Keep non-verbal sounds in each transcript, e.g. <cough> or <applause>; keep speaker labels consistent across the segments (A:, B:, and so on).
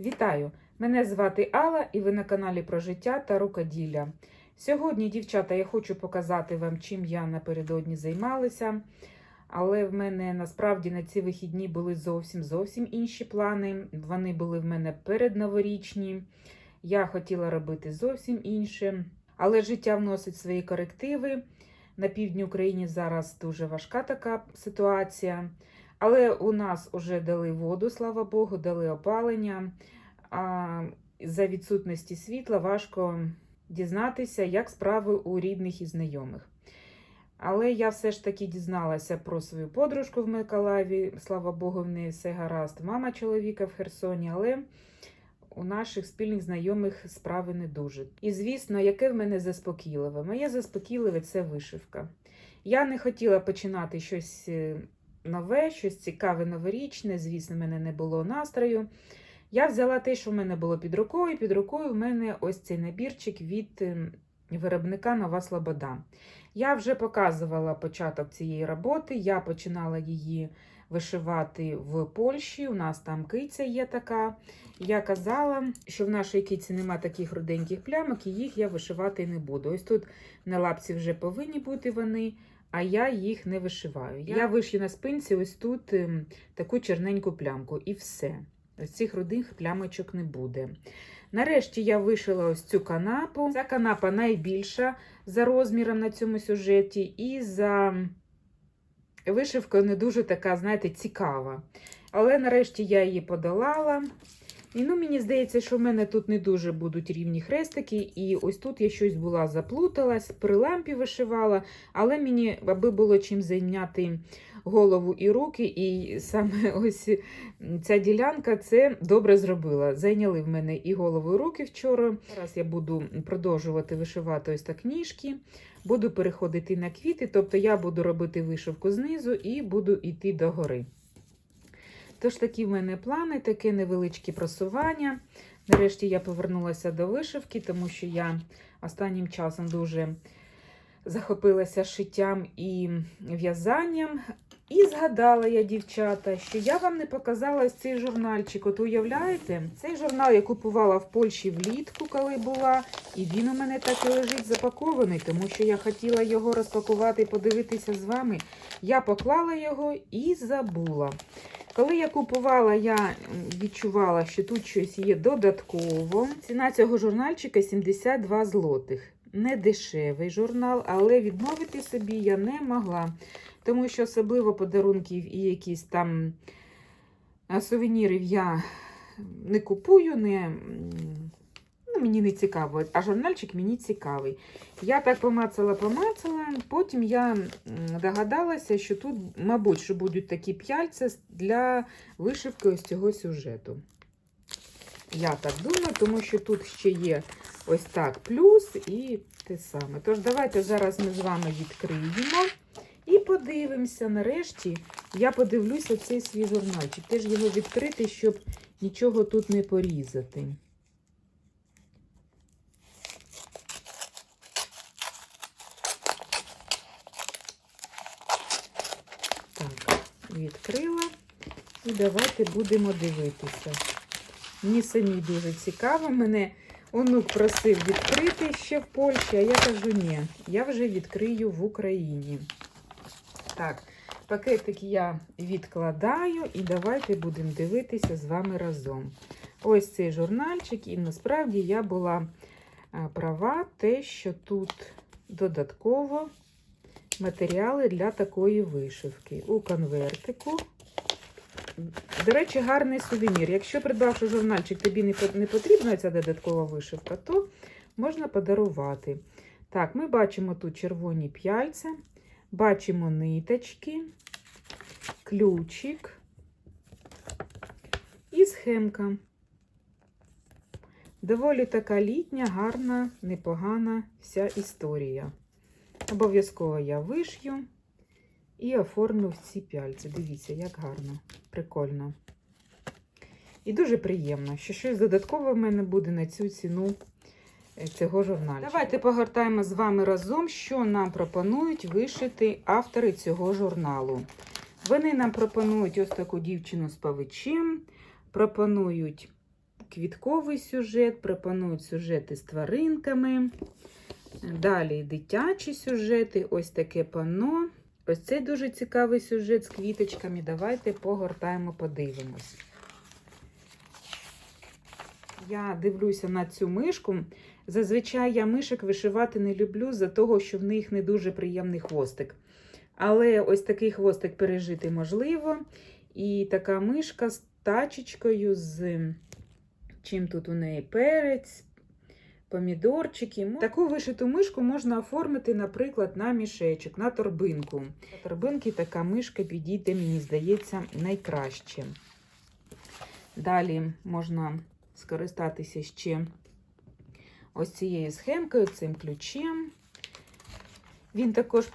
A: Вітаю! Мене звати Алла і ви на каналі про життя та рукоділля. Сьогодні, дівчата, я хочу показати вам, чим я напередодні займалася. Але в мене насправді на ці вихідні були зовсім зовсім інші плани. Вони були в мене передноворічні. Я хотіла робити зовсім інше. Але життя вносить свої корективи. На півдні України зараз дуже важка така ситуація. Але у нас вже дали воду, слава Богу, дали опалення. А за відсутності світла важко дізнатися, як справи у рідних і знайомих. Але я все ж таки дізналася про свою подружку в Миколаєві. Слава Богу, в неї все гаразд. Мама чоловіка в Херсоні, але у наших спільних знайомих справи не дуже. І звісно, яке в мене заспокійливе? Моє заспокійливе це вишивка. Я не хотіла починати щось е, нове, щось цікаве, новорічне. Звісно, в мене не було настрою. Я взяла те, що в мене було під рукою. Під рукою в мене ось цей набірчик від ем, виробника Нова Слобода. Я вже показувала початок цієї роботи. Я починала її вишивати в Польщі. У нас там киця є така. Я казала, що в нашій киці нема таких руденьких плямок, і їх я вишивати не буду. Ось тут на лапці вже повинні бути вони. А я їх не вишиваю. Я вишью на спинці ось тут ем, таку черненьку плямку, і все. Ось цих рудих плямочок не буде. Нарешті я вишила ось цю канапу. Ця канапа найбільша за розміром на цьому сюжеті, і за вишивкою не дуже така, знаєте, цікава. Але нарешті я її подолала. І ну, мені здається, що в мене тут не дуже будуть рівні хрестики. І ось тут я щось була заплуталась, при лампі вишивала, але мені, аби було чим зайняти голову і руки, і саме <laughs> ось ця ділянка це добре зробила. Зайняли в мене і голову, і руки вчора. Зараз я буду продовжувати вишивати ось так ніжки, буду переходити на квіти, тобто я буду робити вишивку знизу і буду йти догори. Тож такі в мене плани, таке невеличке просування. Нарешті я повернулася до вишивки, тому що я останнім часом дуже захопилася шиттям і в'язанням. І згадала я, дівчата, що я вам не показала ось цей журнальчик. От уявляєте, цей журнал я купувала в Польщі влітку, коли була, і він у мене так і лежить запакований, тому що я хотіла його розпакувати і подивитися з вами. Я поклала його і забула. Коли я купувала, я відчувала, що тут щось є додатково. Ціна цього журнальчика 72 злотих. Не дешевий журнал, але відмовити собі я не могла. Тому що особливо подарунків і якісь там сувенірів я не купую, не, ну, мені не цікаво, а журнальчик мені цікавий. Я так помацала-помацала, потім я догадалася, що тут, мабуть, що будуть такі п'яльця для вишивки ось цього сюжету. Я так думаю, тому що тут ще є ось так плюс і те саме. Тож, давайте зараз ми з вами відкриємо. І подивимося, нарешті, я подивлюся цей свій журнальчик. Теж його відкрити, щоб нічого тут не порізати. Так, відкрила. І давайте будемо дивитися. Мені самі дуже цікаво. Мене онук просив відкрити ще в Польщі, а я кажу, ні, я вже відкрию в Україні. Так, пакетик я відкладаю і давайте будемо дивитися з вами разом. Ось цей журнальчик, і насправді я була права, те, що тут додатково матеріали для такої вишивки. У конвертику. До речі, гарний сувенір. Якщо придбавши журнальчик, тобі не потрібна ця додаткова вишивка, то можна подарувати. Так, ми бачимо тут червоні п'яльця. Бачимо ниточки, ключик і схемка. Доволі така літня, гарна, непогана вся історія. Обов'язково я вишью і оформлю ці пяльці. Дивіться, як гарно, прикольно. І дуже приємно, що щось додаткове в мене буде на цю ціну цього журнальчика. Давайте погортаємо з вами разом, що нам пропонують вишити автори цього журналу. Вони нам пропонують ось таку дівчину з павичем, пропонують квітковий сюжет, пропонують сюжети з тваринками. Далі дитячі сюжети, ось таке пано. Ось цей дуже цікавий сюжет з квіточками. Давайте погортаємо, подивимось. Я дивлюся на цю мишку. Зазвичай я мишок вишивати не люблю за того, що в них не дуже приємний хвостик. Але ось такий хвостик пережити можливо. І така мишка з тачечкою, з чим тут у неї перець, помідорчики. Таку вишиту мишку можна оформити, наприклад, на мішечок, на торбинку. Для торбинки така мишка підійде, мені здається, найкраще. Далі можна скористатися ще ось цією схемкою, цим ключем. Він також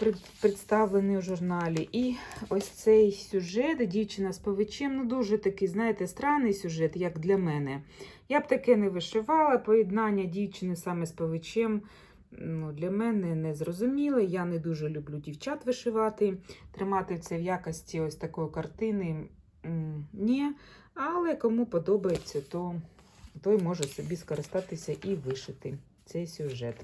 A: представлений у журналі. І ось цей сюжет, дівчина з повичем, ну дуже такий, знаєте, странний сюжет, як для мене. Я б таке не вишивала. Поєднання дівчини саме з повичем ну, для мене не зрозуміле. Я не дуже люблю дівчат вишивати. Тримати це в якості ось такої картини ні. Але кому подобається, то той може собі скористатися і вишити цей сюжет.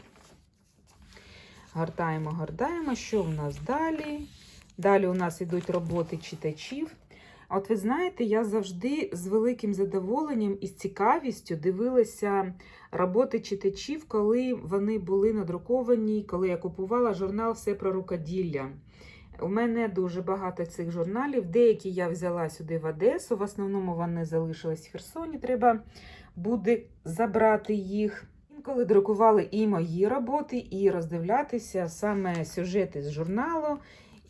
A: Гортаємо, гортаємо. Що в нас далі? Далі у нас йдуть роботи читачів. От ви знаєте, я завжди з великим задоволенням і з цікавістю дивилася роботи читачів, коли вони були надруковані, коли я купувала журнал Все про рукоділля. У мене дуже багато цих журналів. Деякі я взяла сюди в Одесу. В основному вони залишились в Херсоні. Треба буде забрати їх. Інколи друкували і мої роботи, і роздивлятися саме сюжети з журналу,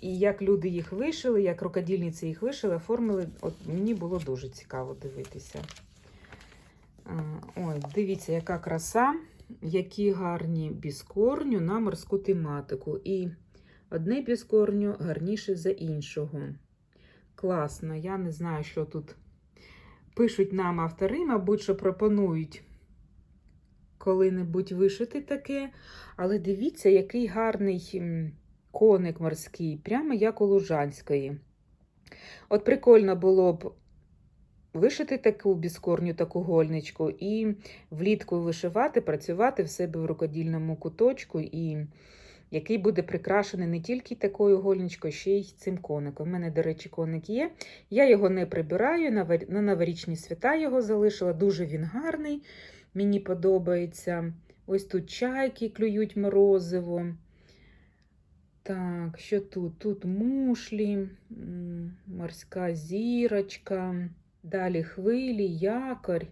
A: і як люди їх вишили, як рукодільниці їх вишили, оформили. От Мені було дуже цікаво дивитися. Ой, дивіться, яка краса, які гарні біскорню на морську тематику. І одне біскорню гарніше за іншого. Класно, я не знаю, що тут пишуть нам автори, мабуть, що пропонують коли-небудь вишити таке. Але дивіться, який гарний коник морський, прямо як у Лужанської. От прикольно було б вишити таку біскорню, таку гольничку, і влітку вишивати, працювати в себе в рукодільному куточку, і який буде прикрашений не тільки такою гольничкою, ще й цим коником. У мене, до речі, коник є. Я його не прибираю, на новорічні свята його залишила. Дуже він гарний, мені подобається. Ось тут чайки клюють морозиво. Так, що тут? Тут мушлі, морська зірочка, далі хвилі, якорь,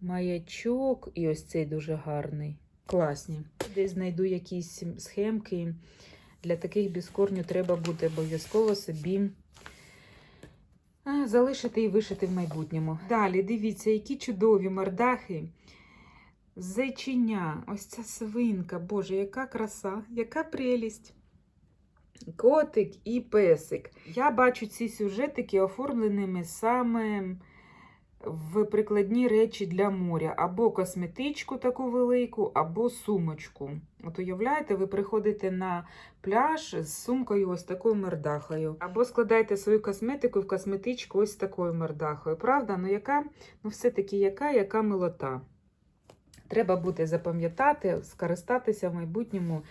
A: маячок і ось цей дуже гарний. Класні. Десь знайду якісь схемки. Для таких біскорню треба буде обов'язково собі залишити і вишити в майбутньому. Далі, дивіться, які чудові мордахи. Зайчиня, ось ця свинка, Боже, яка краса, яка прелість. Котик і песик. Я бачу ці сюжетики оформленими саме в прикладні речі для моря. Або косметичку таку велику, або сумочку. От уявляєте, ви приходите на пляж з сумкою ось такою мордахою. Або складаєте свою косметику в косметичку ось такою мордахою. Правда? Ну, яка, ну все-таки яка, яка милота. Треба буде запам'ятати, скористатися в майбутньому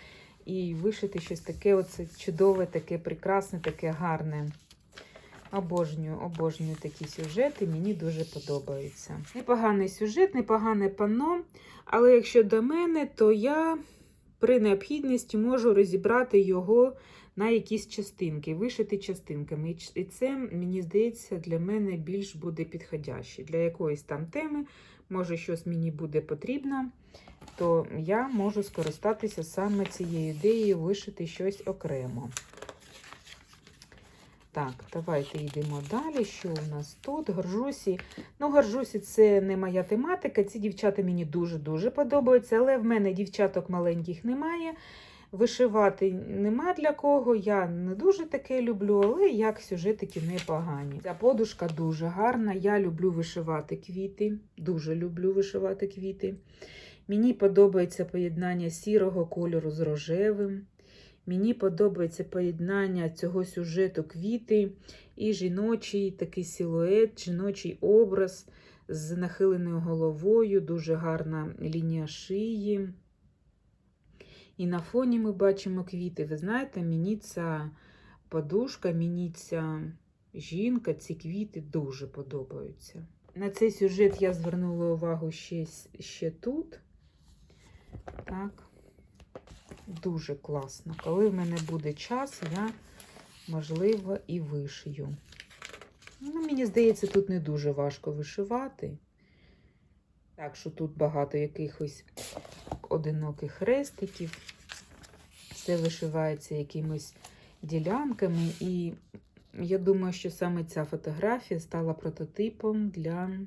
A: і вишити щось таке оце чудове, таке прекрасне, таке гарне. Обожнюю, обожнюю такі сюжети, мені дуже подобаються. Непоганий сюжет, непогане панно, але якщо до мене, то я при необхідності можу розібрати його на якісь частинки, вишити частинками. І це, мені здається, для мене більш буде підходяще. Для якоїсь там теми, може, щось мені буде потрібно, то я можу скористатися саме цією ідеєю вишити щось окремо. Так, давайте йдемо далі. Що у нас тут? Горжусі. Ну, горжусі це не моя тематика. Ці дівчата мені дуже-дуже подобаються, але в мене дівчаток маленьких немає. Вишивати нема для кого. Я не дуже таке люблю, але як сюжетики непогані. Ця подушка дуже гарна. Я люблю вишивати квіти. Дуже люблю вишивати квіти. Мені подобається поєднання сірого кольору з рожевим. Мені подобається поєднання цього сюжету квіти і жіночий такий силует, жіночий образ з нахиленою головою, дуже гарна лінія шиї. І на фоні ми бачимо квіти. Ви знаєте, мені ця подушка, мені ця жінка, ці квіти дуже подобаються. На цей сюжет я звернула увагу ще, ще тут. Так, дуже класно. Коли в мене буде час, я, можливо, і вишию. Ну, мені здається, тут не дуже важко вишивати. Так що тут багато якихось одиноких хрестиків. Все вишивається якимись ділянками. І я думаю, що саме ця фотографія стала прототипом для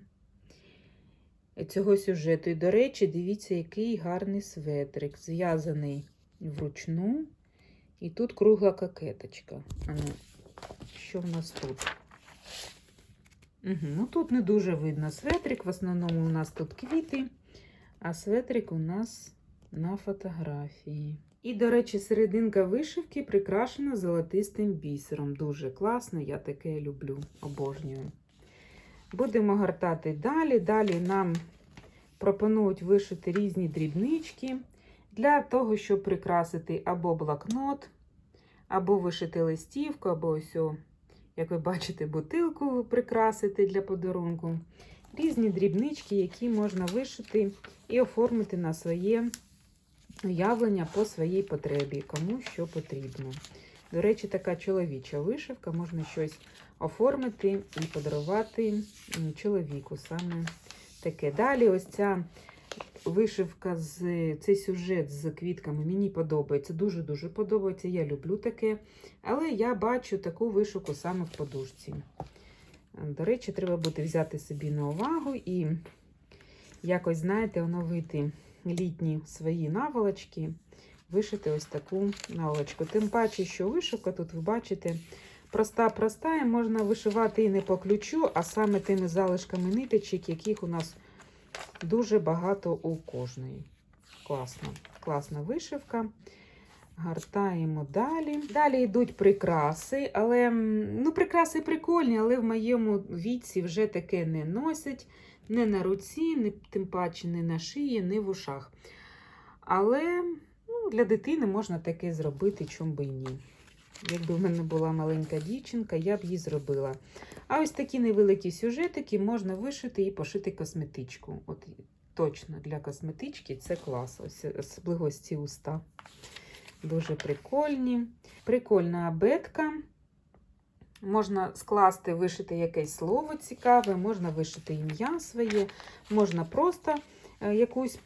A: цього сюжету. І, до речі, дивіться, який гарний светрик, зв'язаний вручну. І тут кругла кокеточка. А ну, що в нас тут? Угу. Ну, тут не дуже видно светрик. В основному у нас тут квіти, а светрик у нас на фотографії. І, до речі, серединка вишивки прикрашена золотистим бісером. Дуже класно, я таке люблю, обожнюю. Будемо гортати далі. Далі нам пропонують вишити різні дрібнички для того, щоб прикрасити або блокнот, або вишити листівку, або ось, як ви бачите, бутилку прикрасити для подарунку. Різні дрібнички, які можна вишити і оформити на своє уявлення по своїй потребі, кому що потрібно. До речі, така чоловіча вишивка, можна щось оформити і подарувати чоловіку. Саме таке. Далі, ось ця вишивка, з цей сюжет з квітками мені подобається. Дуже-дуже подобається. Я люблю таке. Але я бачу таку вишивку саме в подушці. До речі, треба буде взяти собі на увагу і якось, знаєте, оновити літні свої наволочки, вишити ось таку наволочку. Тим паче, що вишивка тут, ви бачите, проста-проста, і можна вишивати і не по ключу, а саме тими залишками ниточок, яких у нас дуже багато у кожної. Класно, класна вишивка. Гартаємо далі. Далі йдуть прикраси, але ну, прикраси прикольні, але в моєму віці вже таке не носять не на руці, не, тим паче не на шиї, не в ушах. Але ну, для дитини можна таке зробити, чому би ні. Якби в мене була маленька дівчинка, я б її зробила. А ось такі невеликі сюжетики можна вишити і пошити косметичку. От Точно для косметички це клас. Особливо ось ці уста. Дуже прикольні. Прикольна абетка. Можна скласти, вишити якесь слово цікаве, можна вишити ім'я своє, можна просто е, якусь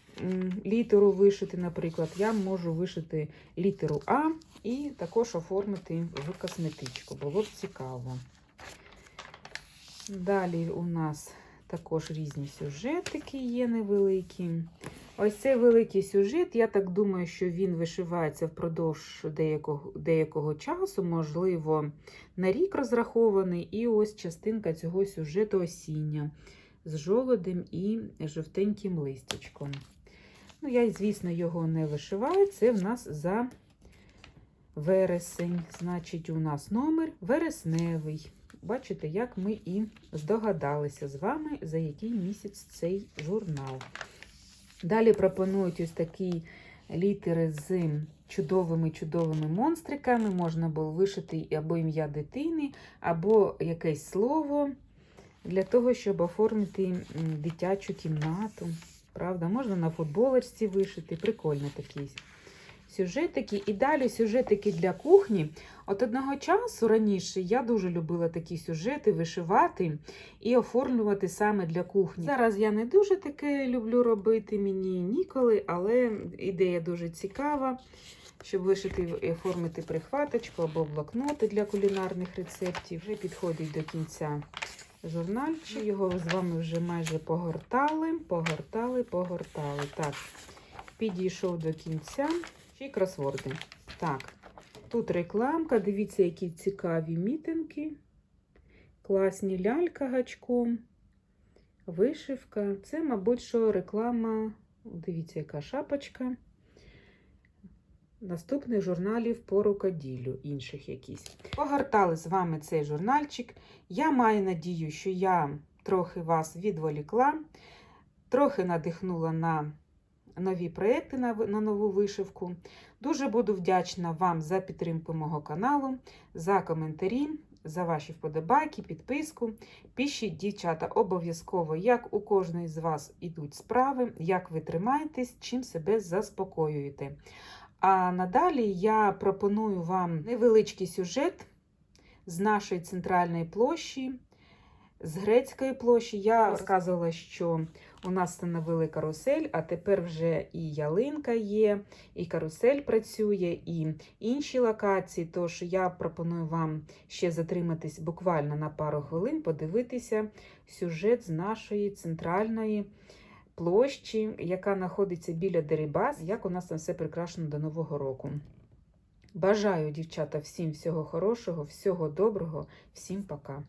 A: літеру вишити, наприклад. Я можу вишити літеру А і також оформити в косметичку. Було б цікаво. Далі у нас також різні сюжетики є невеликі. Ось цей великий сюжет, я так думаю, що він вишивається впродовж деякого деякого часу, можливо, на рік розрахований. І ось частинка цього сюжету осіння з жолодем і жовтеньким листячком. Ну, Я, звісно, його не вишиваю. Це в нас за вересень. Значить, у нас номер вересневий. Бачите, як ми і здогадалися з вами, за який місяць цей журнал. Далі пропонують ось такі літери з чудовими-чудовими монстриками. Можна було вишити або ім'я дитини, або якесь слово для того, щоб оформити дитячу кімнату. Правда, можна на футболочці вишити. Прикольно такий сюжетики. І далі сюжетики для кухні. От одного часу раніше я дуже любила такі сюжети вишивати і оформлювати саме для кухні. Зараз я не дуже таке люблю робити, мені ніколи, але ідея дуже цікава, щоб вишити і оформити прихваточку або блокноти для кулінарних рецептів. Вже підходить до кінця журнальчик. Його з вами вже майже погортали, погортали, погортали. Так, підійшов до кінця. Ще й кросворди. Так, тут рекламка. Дивіться, які цікаві мітинги. Класні лялька гачком. Вишивка. Це, мабуть, що реклама. Дивіться, яка шапочка. Наступних журналів по рукоділлю, інших якісь. Погортали з вами цей журнальчик. Я маю надію, що я трохи вас відволікла, трохи надихнула на нові проекти на, нову вишивку. Дуже буду вдячна вам за підтримку мого каналу, за коментарі, за ваші вподобайки, підписку. Пишіть, дівчата, обов'язково, як у кожної з вас ідуть справи, як ви тримаєтесь, чим себе заспокоюєте. А надалі я пропоную вам невеличкий сюжет з нашої центральної площі, з грецької площі. Я розказувала, що у нас встановили карусель, а тепер вже і ялинка є, і карусель працює, і інші локації. Тож я пропоную вам ще затриматись буквально на пару хвилин, подивитися сюжет з нашої центральної площі, яка знаходиться біля Дерибас, як у нас там все прикрашено до Нового року. Бажаю, дівчата, всім всього хорошого, всього доброго, всім пока.